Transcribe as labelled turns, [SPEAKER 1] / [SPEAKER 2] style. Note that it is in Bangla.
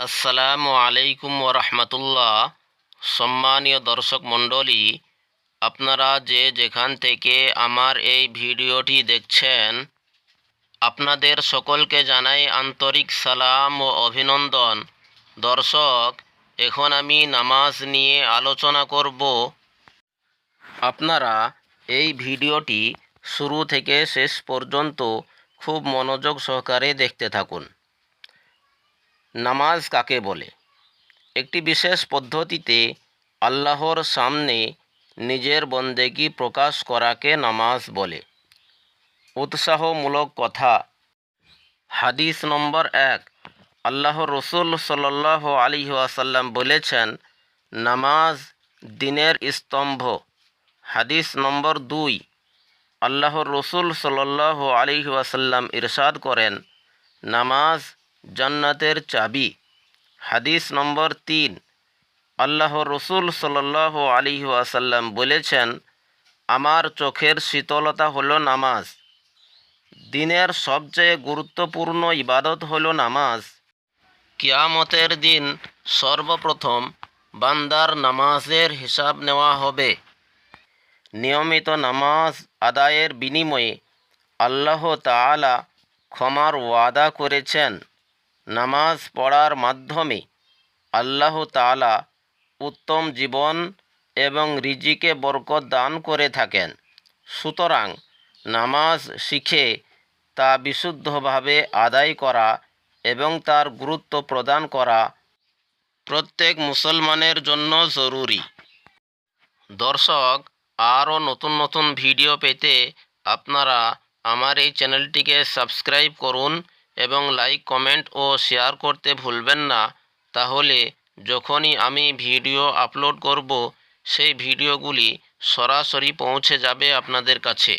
[SPEAKER 1] আসসালামু আলাইকুম ও রহমতুল্লাহ। সম্মানীয় দর্শক মণ্ডলী, আপনারা যে যেখান থেকে আমার এই ভিডিওটি দেখছেন, আপনাদের সকলকে জানাই আন্তরিক সালাম ও অভিনন্দন। দর্শক, এখন আমি নামাজ নিয়ে আলোচনা করব। আপনারা এই ভিডিওটি শুরু থেকে শেষ পর্যন্ত খুব মনোযোগ সহকারে দেখতে থাকুন। নামাজ কাকে বলে? একটি বিশেষ পদ্ধতিতে আল্লাহর সামনে নিজের বন্দেগী প্রকাশ করাকে নামাজ বলে। উৎসাহমূলক কথা। হাদিস নম্বর এক। আল্লাহ রসুল সাল্লাহ আলী আসাল্লাম বলেছেন, নামাজ দিনের স্তম্ভ। হাদিস নম্বর দুই। আল্লাহ রসুল সাল্লাহ আলী আসাল্লাম ইরশাদ করেন, নামাজ জান্নাতের চাবি। হাদিস নম্বর তিন। আল্লাহ রসুল সাল্লাহ আলী আসাল্লাম বলেছেন, আমার চোখের শীতলতা হলো নামাজ। দিনের সবচেয়ে গুরুত্বপূর্ণ ইবাদত হলো নামাজ। কিয়ামতের দিন সর্বপ্রথম বান্দার নামাজের হিসাব নেওয়া হবে। নিয়মিত নামাজ আদায়ের বিনিময়ে আল্লাহ তাআলা ক্ষমার ওয়াদা করেছেন। নামাজ পড়ার মাধ্যমে আল্লাহ তাআলা উত্তম জীবন এবং রিজিকে বরকত দান করে থাকেন। সুতরাং নামাজ শিখে তা বিশুদ্ধভাবে আদায় করা এবং তার গুরুত্ব প্রদান করা প্রত্যেক মুসলমানের জন্য জরুরি। দর্শক, আরও নতুন নতুন ভিডিও পেতে আপনারা আমার এই চ্যানেলটিকে সাবস্ক্রাইব করুন এবং লাইক কমেন্ট ও শেয়ার করতে ভুলবেন না। তাহলে যখনই আমি ভিডিও আপলোড করব, সেই ভিডিওগুলি সরাসরি পৌঁছে যাবে আপনাদের কাছে।